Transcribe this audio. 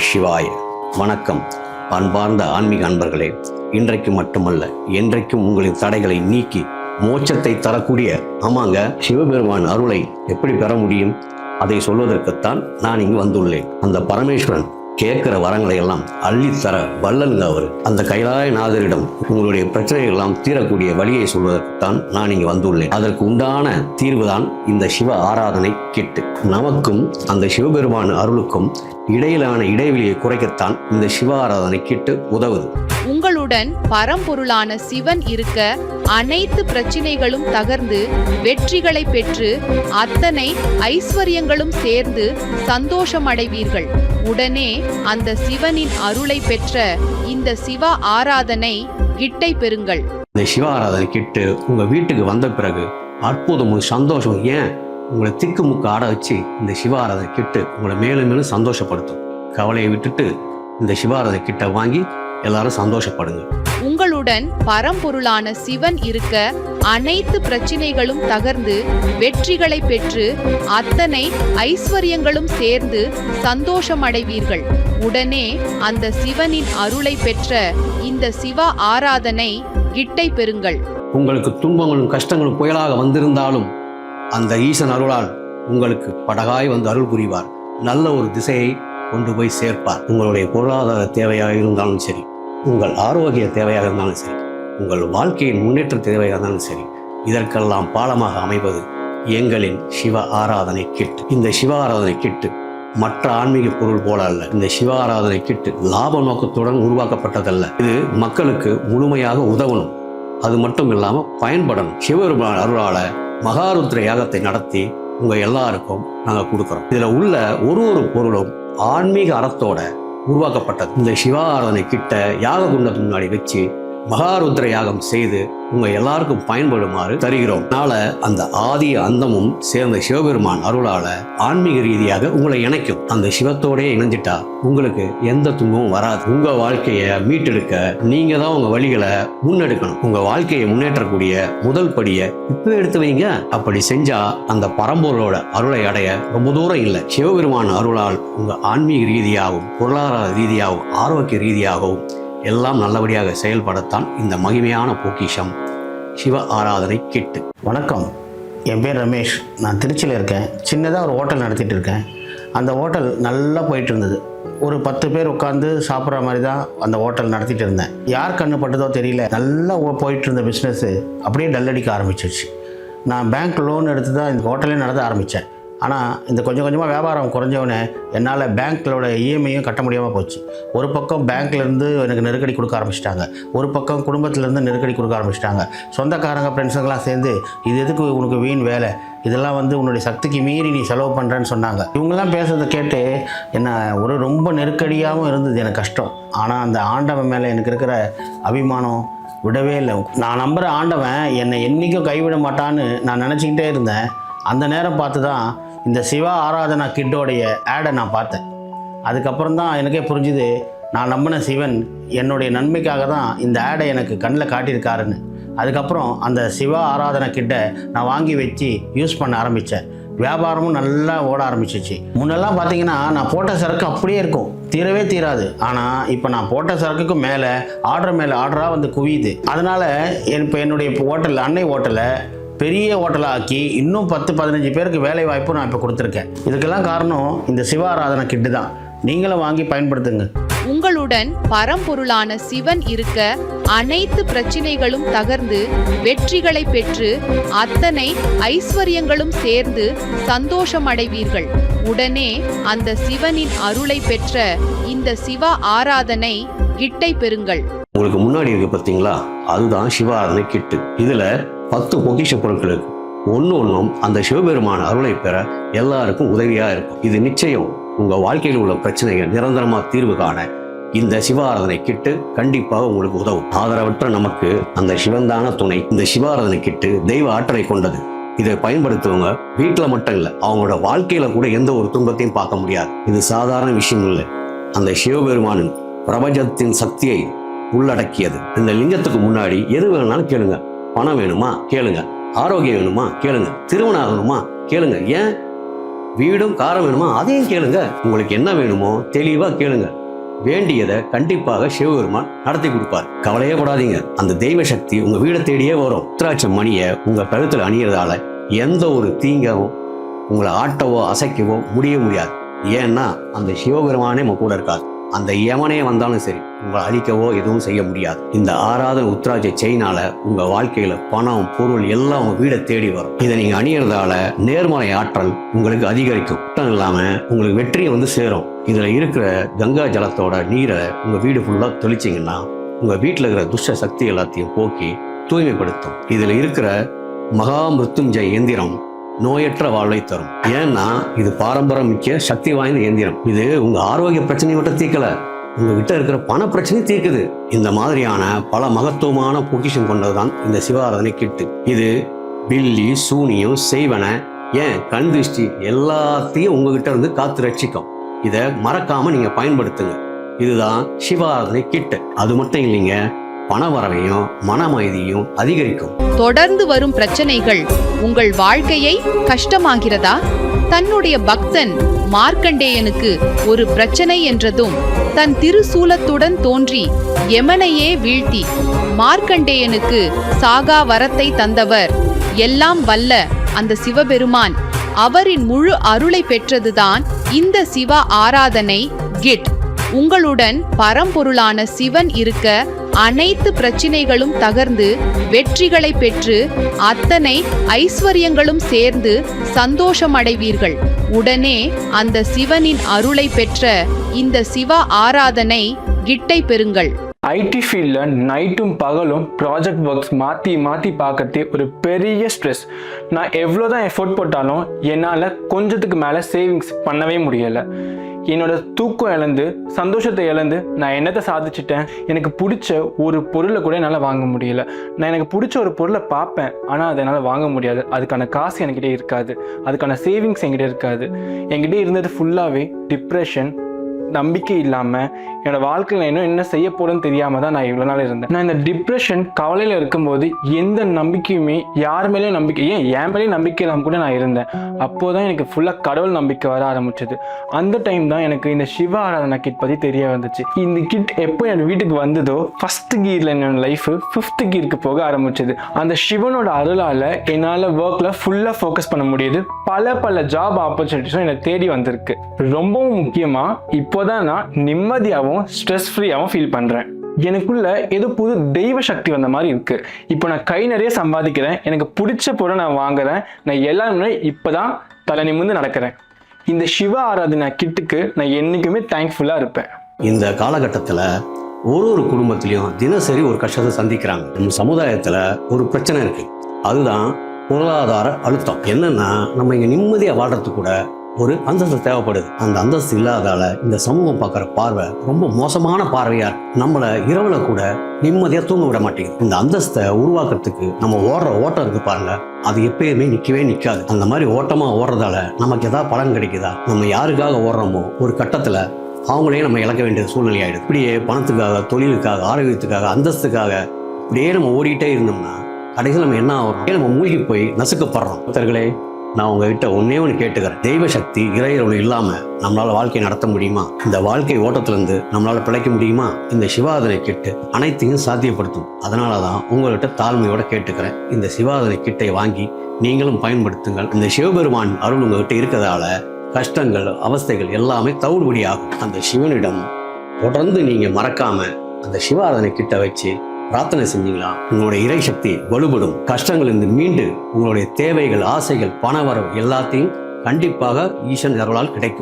சிவாய வணக்கம். அன்பார்ந்த ஆன்மீக அன்பர்களே இன்றைக்கு மட்டுமல்ல என்றைக்கும் உங்களின் தடைகளை நீக்கி மோட்சத்தை தரக்கூடிய ஆமாங்க சிவபெருமான் அருளை எப்படி பெற முடியும்? அதை சொல்வதற்குத்தான் நான் இங்கு வந்துள்ளேன். அந்த பரமேஸ்வரன் கேட்கிற வரங்களை எல்லாம் அள்ளித்தர வல்லலுங்க அவர். அந்த கைலாயநாதரிடம் உங்களுடைய பிரச்சனைகள் எல்லாம் தீரக்கூடிய வழியை சொல்வதற்குத்தான் நான் இங்கு வந்துள்ளேன். அதற்கு உண்டான தீர்வுதான் இந்த சிவ ஆராதனை கிட்டு. நமக்கும் அந்த சிவபெருமான் அருளுக்கும் இடையிலான இடைவெளியை குறைக்கத்தான் இந்த சிவ ஆராதனை கிட்டு உதவுது. சிவனுடன் பரம்பொருளான சிவன் இருக்க அனைத்து பிரச்சினைகளும் தகர்ந்து வெற்றிகளை பெற்று அத்தனை ஐஸ்வர்யங்களும் சேர்ந்து சந்தோஷமடைவீர்கள். உடனே அந்த சிவனின் அருளை பெற்ற இந்த சிவ ஆராதனை கிட்டை பெறுங்கள். இந்த சிவ ஆராதனை கிட்டு உங்க வீட்டுக்கு வந்த பிறகு அற்புதம் சந்தோஷம் ஏன் உங்களை திக்கு முக்க ஆட வச்சு இந்த சிவ ஆராதனை கிட்டு உங்களை மேலும் மேலும் சந்தோஷப்படுத்தும். கவலையை விட்டுட்டு இந்த சிவாரதை கிட்ட வாங்கி எல்லாரும் சந்தோஷப்படுங்க. உங்களுடன் பரம்பொருளான சிவன் இருக்க அனைத்து பிரச்சினைகளும் தகர்ந்து வெற்றிகளை பெற்று அத்தனை ஐஸ்வர்யங்களும் சேர்ந்து சந்தோஷமடைவீர்கள். உடனே அந்த சிவனின் அருளை பெற்ற இந்த சிவ ஆராதனை கிட்டை பெறுங்கள். உங்களுக்கு துன்பங்களும் கஷ்டங்களும் புயலாக வந்திருந்தாலும் அந்த ஈசன் அருளால் உங்களுக்கு படகாய் வந்து அருள் புரிவார். நல்ல ஒரு திசையை கொண்டு போய் சேர்ப்பார். உங்களுடைய பொருளாதார தேவையாக இருந்தாலும் சரி. உங்கள் ஆரோக்கிய தேவையாக இருந்தாலும் சரி உங்கள் வாழ்க்கையின் முன்னேற்ற தேவையாக இருந்தாலும் சரி இதற்கெல்லாம் பாலமாக அமைவது எங்களின் சிவ ஆராதனை கிட்டு இந்த சிவ ஆராதனை கிட்டு மற்ற ஆன்மீக பொருள் போல அல்ல. இந்த சிவ ஆராதனை கிட்டு லாப நோக்கத்துடன் உருவாக்கப்பட்டதல்ல. இது மக்களுக்கு முழுமையாக உதவணும். அது மட்டும் இல்லாமல் பயன்படணும். சிவபெருமான் அருளால மகாருத்ர யாகத்தை நடத்தி உங்க எல்லாருக்கும் நாங்கள் கொடுக்குறோம். இதுல உள்ள ஒரு ஒரு பொருளும் ஆன்மீக அறத்தோட உருவாக்கப்பட்டது. இந்த சிவாராதனை கிட்ட யாக குண்டத்து முன்னாடி வச்சு மகாருத்ர யாகம் செய்து உங்க எல்லாருக்கும் பயன்படுமாறு தருகிறோம். அதனால அந்த ஆதி அந்தமும் சேர்ந்த சிவபெருமான் அருளால ஆன்மீக ரீதியாக உங்களை இணைக்கும். அந்த சிவத்தோடய இணைஞ்சிட்டா உங்களுக்கு எந்த துன்பமும் வராது. உங்க வாழ்க்கையை மீட்டெடுக்க நீங்க தான் உங்க வழிகளை முன்னெடுக்கணும். உங்க வாழ்க்கையை முன்னேற்றக்கூடிய முதல் படியை இப்போ எடுத்து வைங்க. அப்படி செஞ்சா அந்த பரம்பொருளோட அருளை அடைய ரொம்ப தூரம் இல்லை. சிவபெருமான் அருளால் உங்க ஆன்மீக ரீதியாகவும் பொருளாதார ரீதியாகவும் ஆரோக்கிய ரீதியாகவும் எல்லாம் நல்லபடியாக செயல்படத்தான் இந்த மகிமையான பொக்கிஷம். சிவ ஆராதனை கிட்டு. வணக்கம். என் பேர் ரமேஷ். நான் திருச்சியில் இருக்கேன். சின்னதாக ஒரு ஹோட்டல் நடத்திட்டு இருக்கேன். அந்த ஹோட்டல் நல்லா போயிட்டு இருந்தது. ஒரு பத்து பேர் உட்காந்து சாப்பிட்ற மாதிரி தான் அந்த ஹோட்டல் நடத்திட்டு இருந்தேன். யார் கண்ணு பட்டதோ தெரியல. நல்லா போயிட்டு இருந்த பிஸ்னஸ்ஸு அப்படியே டல்லடிக்க ஆரம்பிச்சிருச்சு. நான் பேங்க் லோன் எடுத்து தான் இந்த ஹோட்டலே நடத்த ஆரம்பித்தேன் ஆனால் இந்த கொஞ்சம் கொஞ்சமாக வியாபாரம் குறைஞ்சவொடனே என்னால் பேங்க்கிலோட இஎம்ஐயும் கட்ட முடியாமல் போச்சு. ஒரு பக்கம் பேங்க்லேருந்து எனக்கு நெருக்கடி கொடுக்க ஆரம்பிச்சிட்டாங்க. ஒரு பக்கம் குடும்பத்திலேருந்து நெருக்கடி கொடுக்க ஆரம்பிச்சிட்டாங்க. சொந்தக்காரங்க ஃப்ரெண்ட்ஸுங்கெல்லாம் சேர்ந்து இது எதுக்கு உனக்கு வீண் வேலை? இதெல்லாம் வந்து உன்னுடைய சக்திக்கு மீறி நீ செலவு பண்ணுறேன்னு சொன்னாங்க. இவங்கெல்லாம் பேசுறதை கேட்டு என்ன ஒரு ரொம்ப நெருக்கடியாகவும் இருந்தது எனக்கு கஷ்டம். ஆனால் அந்த ஆண்டவன் மேலே எனக்கு இருக்கிற அபிமானம் விடவே இல்லை. நான் நம்புகிற ஆண்டவன் என்னை என்றைக்கும் கைவிட மாட்டான்னு நான் நினச்சிக்கிட்டே இருந்தேன். அந்த நேரம் பார்த்து தான் இந்த சிவா ஆராதனா கிட்டோடைய ஆடை நான் பார்த்தேன். அதுக்கப்புறம் தான் எனக்கே புரிஞ்சுது நான் நம்பின சிவன் என்னுடைய நன்மைக்காக தான் இந்த ஆடை எனக்கு கண்ணில் காட்டியிருக்காருன்னு. அதுக்கப்புறம் அந்த சிவா ஆராதனை கிட்ட நான் வாங்கி வச்சு யூஸ் பண்ண ஆரம்பித்தேன் வியாபாரமும் நல்லா ஓட ஆரம்பிச்சிச்சு. முன்னெல்லாம் பார்த்தீங்கன்னா நான் போட்ட சரக்கு அப்படியே இருக்கும். தீரவே தீராது. ஆனால் இப்போ நான் போட்ட சரக்குக்கு மேலே ஆர்டர் மேலே ஆர்டராக வந்து குவியுது. அதனால் இப்போ என்னுடைய ஹோட்டல் அன்னை ஹோட்டலை பெரிய ஹோட்டலாக ஆக்கி இன்னும் பத்து பதினஞ்சு பேருக்கு வேலை வாய்ப்பு நான் இப்போ கொடுத்துருக்கேன். இதுக்கெல்லாம் காரணம் இந்த சிவாராதனை கிட்டு தான். நீங்களும் வாங்கி பயன்படுத்துங்க. உங்களுடன் பரம்பொருளான சிவன் இருக்க அனைத்து பிரச்சினைகளும் தகர்ந்து வெற்றிகளை பெற்று அத்தனை ஐஸ்வர்யங்களும் சேர்ந்து சந்தோஷமடைவீர்கள். உடனே அந்த சிவனின் அருளை பெற்ற இந்த சிவ ஆராதனை கிட்டை பெறுங்கள். உங்களுக்கு முன்னாடி இருக்கு பார்த்தீங்களா? அதுதான் சிவ கிட்டு. இதுல பத்து பொக்கிஷ பொருட்கள் இருக்கு. ஒன்று ஒன்றும் அந்த சிவபெருமான அருளை பெற எல்லாருக்கும் உதவியா இருக்கும். இது நிச்சயம் உங்க வாழ்க்கையில் உள்ள பிரச்சனைகள் நிரந்தரமா தீர்வு காண இந்த சிவாராதனை கிட்டு கண்டிப்பாக உங்களுக்கு உதவும். ஆதரவற்ற நமக்கு அந்த சிவந்தான துணை. இந்த சிவாராதனை கிட்டு தெய்வ ஆற்றலை கொண்டது. இதை பயன்படுத்துவங்க வீட்டில் மட்டும் இல்லை அவங்களோட வாழ்க்கையில கூட எந்த ஒரு துன்பத்தையும் பார்க்க முடியாது. இது சாதாரண விஷயம் இல்லை. அந்த சிவபெருமானின் பிரபஞ்சத்தின் சக்தியை உள்ளடக்கியது. இந்த லிங்கத்துக்கு முன்னாடி எது வேணும்னாலும் கேளுங்க. பணம் வேணுமா? கேளுங்க. ஆரோக்கியம் வேணுமா? கேளுங்க. திருமணம் ஆகணுமா? கேளுங்க. ஏன்? வீடும் காரம் வேணுமா? அதையும் கேளுங்க. உங்களுக்கு என்ன வேணுமோ தெளிவாக கேளுங்க. வேண்டியதை கண்டிப்பாக சிவபெருமான் நடத்தி கொடுப்பார். கவலையே படாதீங்க. அந்த தெய்வ சக்தி உங்க வீடை தேடியே வரும். உத்திராட்ச மணியை உங்க கழுத்தில் அணியறதால எந்த ஒரு தீங்கவும் உங்களை ஆட்டவோ அசைக்கவோ முடிய முடியாது. ஏன்னா அந்த சிவபெருமானே நம்ம கூட இருக்காது அந்த யமனே வந்தாலும் சரி உங்களை அழிக்கவோ எதுவும் செய்ய முடியாது. இந்த ஆராதன உத்ராஜ செயினால உங்க வாழ்க்கையில பணம் பொருள் எல்லாம் உங்க வீடை தேடி வரும். இதை நீங்க அணியறதால நேர்மறை ஆற்றல் உங்களுக்கு அதிகரிக்கும். மட்டும் இல்லாம உங்களுக்கு வெற்றியை வந்து சேரும். இதுல இருக்கிற கங்கா ஜலத்தோட நீரை உங்க வீடு ஃபுல்லா தெளிச்சிங்கன்னா உங்க வீட்டில் இருக்கிற துஷ்ட சக்தி எல்லாத்தையும் போக்கி தூய்மைப்படுத்தும். இதுல இருக்கிற மகா மிருத்துஞ்சய எந்திரம் நோயற்ற வாழ்வை தரும். ஏன்னா இது பாரம்பரிய முக்கிய சக்தி வாய்ந்த இயந்திரம். இது உங்க ஆரோக்கிய பிரச்சனையை மட்டும் தீர்க்கல. உங்ககிட்ட இருக்கிற பண பிரச்சனை தீர்க்குது. இந்த மாதிரியான பல மகத்துவமான பொக்கிஷம் கொண்டதுதான் இந்த சிவாராதனை கிட்டு இது பில்லி சூனியம் செய்வன ஏன் கண் திருஷ்டி எல்லாத்தையும் உங்ககிட்ட இருந்து காத்து ரட்சிக்கும். இதை மறக்காம நீங்க பயன்படுத்துங்க. இதுதான் சிவாராதனை கிட்டு அது மட்டும் இல்லைங்க பண வரவையும் மன அமைதியும் அதிகரிக்கும். தொடர்ந்து வரும் பிரச்சனைகள் உங்கள் வாழ்க்கையை கஷ்டமாகிறதா? தன்னுடைய பக்தன் மார்க்கண்டேயனுக்கு ஒரு பிரச்சனை என்றதும் தன் திருசூலத்துடன் தோன்றி யமனையே வீழ்த்தி மார்க்கண்டேயனுக்கு சாகா வரத்தை தந்தவர் எல்லாம் வல்ல அந்த சிவபெருமான். அவரின் முழு அருளை பெற்றதுதான் இந்த சிவ ஆராதனை கிட். உங்களுடன் பரம்பொருளான சிவன் இருக்க அனைத்து பிரச்சினைகளும் தகர்ந்து வெற்றிகளை பெற்று அத்தனை ஐஸ்வர்யங்களும் சேர்ந்து சந்தோஷமடைவீர்கள். உடனே அந்த சிவனின் அருளை பெற்ற இந்த சிவ ஆராதனை கிட்டை பெறுங்கள். ஐடி ஃபீல்டில் நைட்டும் பகலும் ப்ராஜெக்ட் ஒர்க்ஸ் மாற்றி மாற்றி பார்க்கறதே ஒரு பெரிய ஸ்ட்ரெஸ் நான் எவ்வளோ தான் எஃபோர்ட் போட்டாலும் என்னால் கொஞ்சத்துக்கு மேலே சேவிங்ஸ் பண்ணவே முடியலை. என்னோட தூக்கம் இழந்து சந்தோஷத்தை இழந்து நான் என்னத்தை சாதிச்சிட்டேன்? எனக்கு பிடிச்ச ஒரு பொருளை கூட என்னால் வாங்க முடியல. நான் எனக்கு பிடிச்ச ஒரு பொருளை பார்ப்பேன் ஆனால் அதை என்னால் வாங்க முடியாது. அதுக்கான காசு என்கிட்ட இருக்காது. அதுக்கான சேவிங்ஸ் என்கிட்ட இருக்காது. என்கிட்ட இருந்தது ஃபுல்லாகவே டிப்ரெஷன் நம்பிக்கை இல்லாமல் என்னோட வாழ்க்கையில் இன்னும் என்ன செய்ய போறேன்னு தெரியாமல் தான் நான் இவ்வளோ நாள் இருந்தேன். நான் இந்த டிப்ரெஷன் கவலையில் இருக்கும்போது எந்த நம்பிக்கையுமே யார் மேலேயும் நம்பிக்கை ஏன் என் மேலேயும் நம்பிக்கை இல்லாமல் கூட நான் இருந்தேன். அப்போ தான் எனக்கு ஃபுல்லாக கடவுள் நம்பிக்கை வர ஆரம்பிச்சது. அந்த டைம் தான் எனக்கு இந்த சிவ ஆராதனா கிட் பற்றி தெரிய வந்துச்சு. இந்த கிட் எப்போ என் வீட்டுக்கு வந்ததோ ஃபஸ்ட்டு கீரில் என்னோட லைஃப் ஃபிஃப்த்து கீருக்கு போக ஆரம்பிச்சது. அந்த சிவனோட அருளால் என்னால் ஒர்க்கில் ஃபுல்லாக ஃபோக்கஸ் பண்ண முடியுது. பல பல ஜாப் ஆப்பர்ச்சுனிட்டிஸும் என்னை தேடி வந்திருக்கு. ரொம்பவும் முக்கியமாக இப்போ இப்போதான் நான் நிம்மதியாகவும் ஸ்ட்ரெஸ் ஃப்ரீயாகவும் ஃபீல் பண்ணுறேன் எனக்குள்ள ஏதோ புது தெய்வ சக்தி வந்த மாதிரி இருக்கு. இப்போ நான் கை நிறைய சம்பாதிக்கிறேன். எனக்கு பிடிச்ச பொருளை நான் வாங்குறேன். நான் எல்லாருமே இப்போதான் தலை நிமிர்ந்து நடக்கிறேன். இந்த சிவ ஆராதனா கிட்டுக்கு நான் என்றைக்குமே தேங்க்ஃபுல்லாக இருப்பேன். இந்த காலகட்டத்தில் ஒரு ஒரு குடும்பத்திலையும் தினசரி ஒரு கஷ்டத்தை சந்திக்கிறாங்க. நம்ம சமுதாயத்தில் ஒரு பிரச்சனை இருக்கு. அதுதான் பொருளாதார அழுத்தம். என்னன்னா நம்ம இங்கே நிம்மதியாக வாழ்றதுக்கு கூட ஒரு அந்தஸ்து தேவைப்படுது. அந்த அந்தஸ்து இல்லாதால இந்த சமூகம் பார்க்குற பார்வை ரொம்ப மோசமான பார்வையாக நம்மளை இரவில் இரவுல கூட நிம்மதியாக தூங்க விட மாட்டேங்குது. இந்த அந்தஸ்தை உருவாக்குறதுக்கு நம்ம ஓடுற ஓட்டம் இருக்கு பாருங்க. அது எப்பயுமே நிற்கவே நிற்காது அந்த மாதிரி ஓட்டமாக ஓடுறதால நமக்கு எதாவது பலன் கிடைக்குதா? நம்ம யாருக்காக ஓடுறோமோ ஒரு கட்டத்தில் அவங்களையும் நம்ம இழக்க வேண்டிய சூழ்நிலை ஆயிடுது. இப்படியே பணத்துக்காக தொழிலுக்காக ஆரோக்கியத்துக்காக அந்தஸ்துக்காக இப்படியே நம்ம ஓடிட்டே இருந்தோம்னா கடைசியில் நம்ம என்ன ஆகிறோம்? நம்ம மூழ்கி போய் நசுக்கப்படுறோம். பக்தர்களே நான் உங்ககிட்ட ஒன்னே ஒன்று கேட்டுக்கிறேன். தெய்வ சக்தி இறையருள் இல்லாமல் நம்மளால் வாழ்க்கையை நடத்த முடியுமா? இந்த வாழ்க்கை ஓட்டத்திலிருந்து நம்மளால் பிழைக்க முடியுமா? இந்த சிவாதனை கிட்டு அனைத்தையும் சாத்தியப்படுத்தும். அதனால தான் உங்கள்கிட்ட தாழ்மையோட கேட்டுக்கிறேன். இந்த சிவாதனை கிட்டை வாங்கி நீங்களும் பயன்படுத்துங்கள். இந்த சிவபெருமான் அருள் உங்ககிட்ட இருக்கிறதால கஷ்டங்கள் அவஸ்தைகள் எல்லாமே தவிடுபடியாகும். அந்த சிவனிடம் தொடர்ந்து நீங்கள் மறக்காம அந்த சிவாதனை கிட்ட வச்சு பிரார்த்தனை செஞ்சீங்களா? உங்களுடைய இறை சக்தி வலுப்படும் கஷ்டங்களிலிருந்து மீண்டு உங்களுடைய தேவைகள் ஆசைகள் பண வரவு எல்லாத்தையும் கண்டிப்பாக ஈசன் அருளால் கிடைக்கும்.